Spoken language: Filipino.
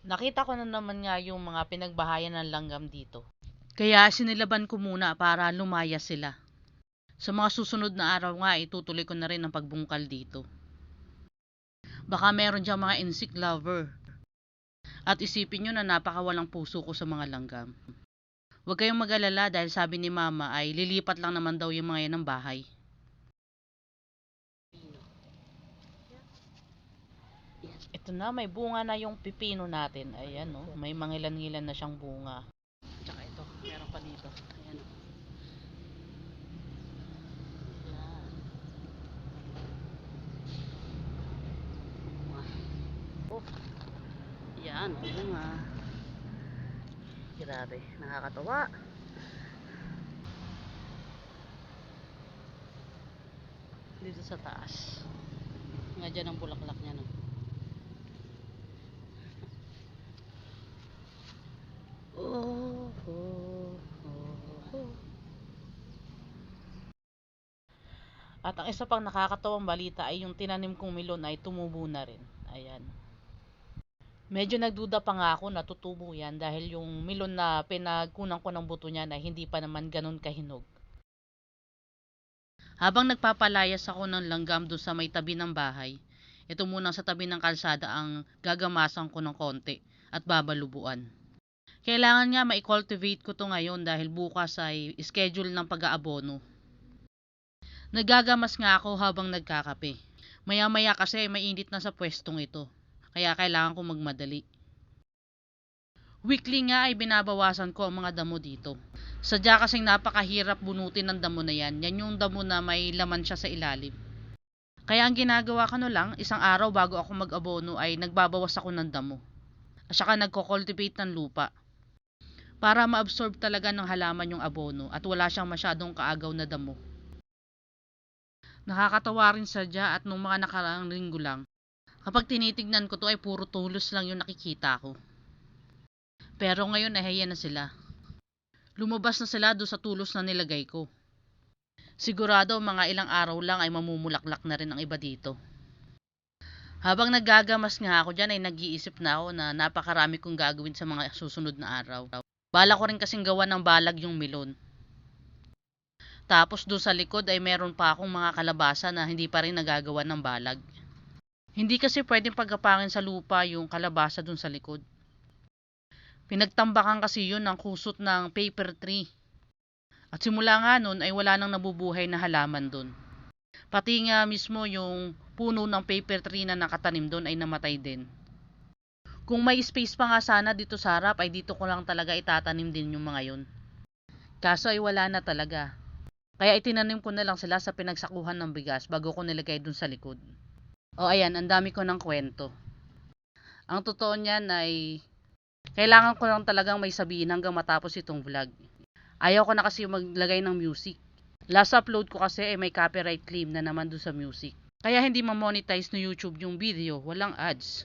Nakita ko na naman nga yung mga pinagbahayan ng langgam dito. Kaya sinilaban ko muna para lumaya sila. Sa mga susunod na araw nga, itutuloy ko na rin ang pagbungkal dito. Baka meron dyan mga insect lover. At isipin nyo na napakawalang puso ko sa mga langgam. Huwag kayong mag-alala dahil sabi ni mama ay lilipat lang naman daw yung mga yan ng bahay. Ito na, may bunga na yung pipino natin. Ayan, no? May mangilan-ngilan na siyang bunga. Tsaka ito, meron pa dito. Ayan. Bunga. Oh. Yan, bunga. Grabe, nakakatawa. Dito sa taas. Nga dyan ang bulaklak niya, no? Oh, oh, oh, oh. At ang isa pang nakakatawang balita ay yung tinanim kong milon ay tumubo na rin. Ayan. Medyo nagduda pa nga ako na tutubo yan dahil yung milon na pinagkunan ko ng buto niya na hindi pa naman ganun kahinog. Habang nagpapalayas ako ng langgam doon sa may tabi ng bahay, ito muna sa tabi ng kalsada ang gagamasan ko ng konti at babalubuan. Kailangan nga ma-cultivate ko to ngayon dahil bukas ay schedule ng pag-aabono. Nagagamas nga ako habang nagkakape. Maya-maya kasi mainit na sa pwestong ito, kaya kailangan ko magmadali. Weekly nga ay binabawasan ko ang mga damo dito. Sadya kasing napakahirap bunutin ng damo na yan. Yan yung damo na may laman siya sa ilalim. Kaya ang ginagawa ko lang, isang araw bago ako mag-abono ay nagbabawas ako ng damo. At saka nagko-cultivate ng lupa. Para ma-absorb talaga ng halaman yung abono at wala siyang masyadong kaagaw na damo. Nakakatawa rin sadya at nung mga nakaraang linggo lang, kapag tinitignan ko to ay puro tulos lang yung nakikita ko. Pero ngayon nahiya na sila. Lumabas na sila doon sa tulos na nilagay ko. Sigurado mga ilang araw lang ay mamumulaklak na rin ang iba dito. Habang naggagamas nga ako dyan ay nag-iisip na ako na napakarami kong gagawin sa mga susunod na araw. Bala ko rin kasing gawa ng balag yung milon. Tapos doon sa likod ay meron pa akong mga kalabasa na hindi pa rin nagagawa ng balag. Hindi kasi pwedeng pagkapangin sa lupa yung kalabasa doon sa likod. Pinagtambakan kasi yun ng kusot ng paper tree. At simula nga nun ay wala nang nabubuhay na halaman doon. Pati nga mismo yung puno ng paper tree na nakatanim doon ay namatay din. Kung may space pa nga sana dito sa harap ay dito ko lang talaga itatanim din yung mga yun. Kaso ay wala na talaga. Kaya itinanim ko na lang sila sa pinagsakuhan ng bigas bago ko nilagay dun sa likod. O ayan, ang dami ko ng kwento. Ang totoo niyan ay kailangan ko lang talagang may sabihin hanggang matapos itong vlog. Ayaw ko na kasi maglagay ng music. Last upload ko kasi ay may copyright claim na naman doon sa music. Kaya hindi ma-monetize no YouTube yung video, walang ads.